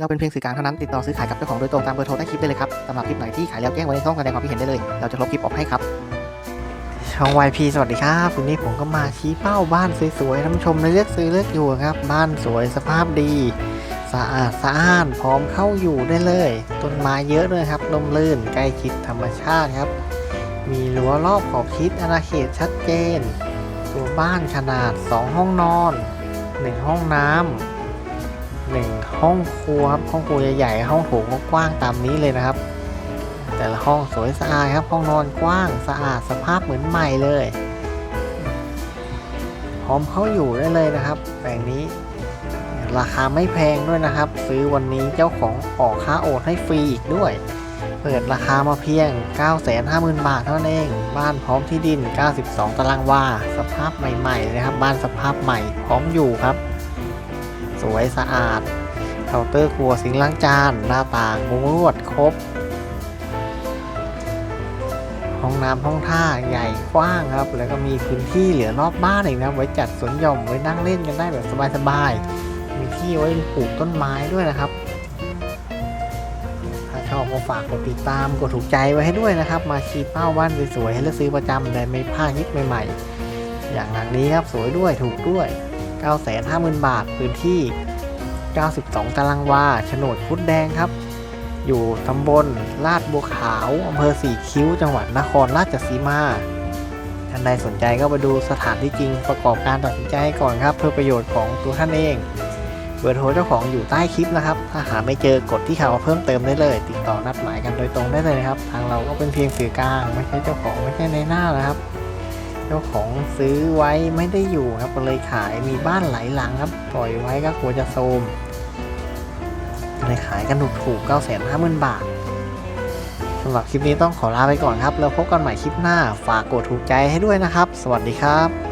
เราเป็นเพียงสื่อกลางเท่านั้นติดต่อซื้อขายกับเจ้าของโดยตรงตามเบอร์โทรใต้คลิปได้เลยครับสำหรับคลิปไหนที่ขายแล้วแจ้งไว้ในช่องแสดงความคิดเห็นได้เลย เราจะลบคลิปออกให้ครับ ช่อง YP สวัสดีครับวันนี้ผมก็มาชี้เป้าบ้านสวยๆท่านผู้ชมเลือกซื้อเลือกอยู่ครับ บ้านสวยสภาพดี สะอาดสะอ้านพร้อมเข้าอยู่ได้เลย ต้นไม้เยอะด้วยครับลมลื่นใกล้ชิดธรรมชาติครับ มีรั้วรอบขอบชิดอาณาเขตชัดเจน ตัวบ้านขนาด 2 ห้องนอน 1 ห้องน้ำ หนึ่งห้องครัวครับห้องครัวใหญ่ๆห้องโถงก็กว้างตามนี้เลยนะครับ แต่ละห้องสวยสะอาดครับ ห้องนอนกว้างสะอาดสภาพเหมือนใหม่เลยพร้อมเข้าอยู่ได้เลยนะครับแปลงนี้ ราคาไม่แพงด้วยนะครับ ซื้อวันนี้เจ้าของออกค่าโอนให้ฟรีอีกด้วย เปิดราคามาเพียง 950,000 บาทเท่านั้นเอง บ้านพร้อมที่ดิน 92 ตารางวา สภาพใหม่ๆนะครับ บ้านสภาพใหม่พร้อมอยู่ครับ สวยสะอาด เคาน์เตอร์ครัวสิงล้างจาน หน้าต่างมุ้งลวดครบ ห้องน้ำห้องท่าใหญ่กว้างครับ แล้วก็มีพื้นที่เหลือรอบบ้านอีกนะ ไว้จัดสวนหย่อมไว้นั่งเล่นกันได้แบบสบายๆ มีที่ไว้ปลูกต้นไม้ด้วยนะครับถ้าชอบก็ฝากกดติดตามกดถูกใจไว้ให้ด้วยนะครับ มาชี้เป้าบ้านสวยๆให้เลือกซื้อประจำแต่ไม่พลาดคลิปใหม่ๆ อย่างหลังนี้ครับสวยด้วยถูกด้วย 950,000 บาท พื้นที่ 92 ตารางวาโฉนดพุทธแดงครับ อยู่ตำบลลาดบัวขาวอำเภอสีคิ้ว จังหวัดนครราชสีมาท่านใดสนใจก็ไปดูสถานที่จริงประกอบการตัดสินใจก่อนครับ เพื่อประโยชน์ของตัวท่านเอง เบอร์โทรเจ้าของอยู่ใต้คลิปนะครับ ถ้าหาไม่เจอกดที่ข่าวเพิ่มเติมได้เลย ติดต่อนัดหมายกันโดยตรงได้เลยนะครับ ทางเราก็เป็นเพียงสื่อกลางไม่ใช่เจ้าของไม่ใช่ในหน้านะครับ จ้าของซื้อไว้ไม่ได้อยู่ครับก็เลยขายมีบ้านหลายหลังครับปล่อยไว้ก็กลัวจะโทรมเลยขายกันถูกถูกๆ950,000บาทสำหรับคลิปนี้ต้องขอลาไปก่อนครับ แล้วพบกันใหม่คลิปหน้าฝากกดถูกใจให้ด้วยนะครับ สวัสดีครับ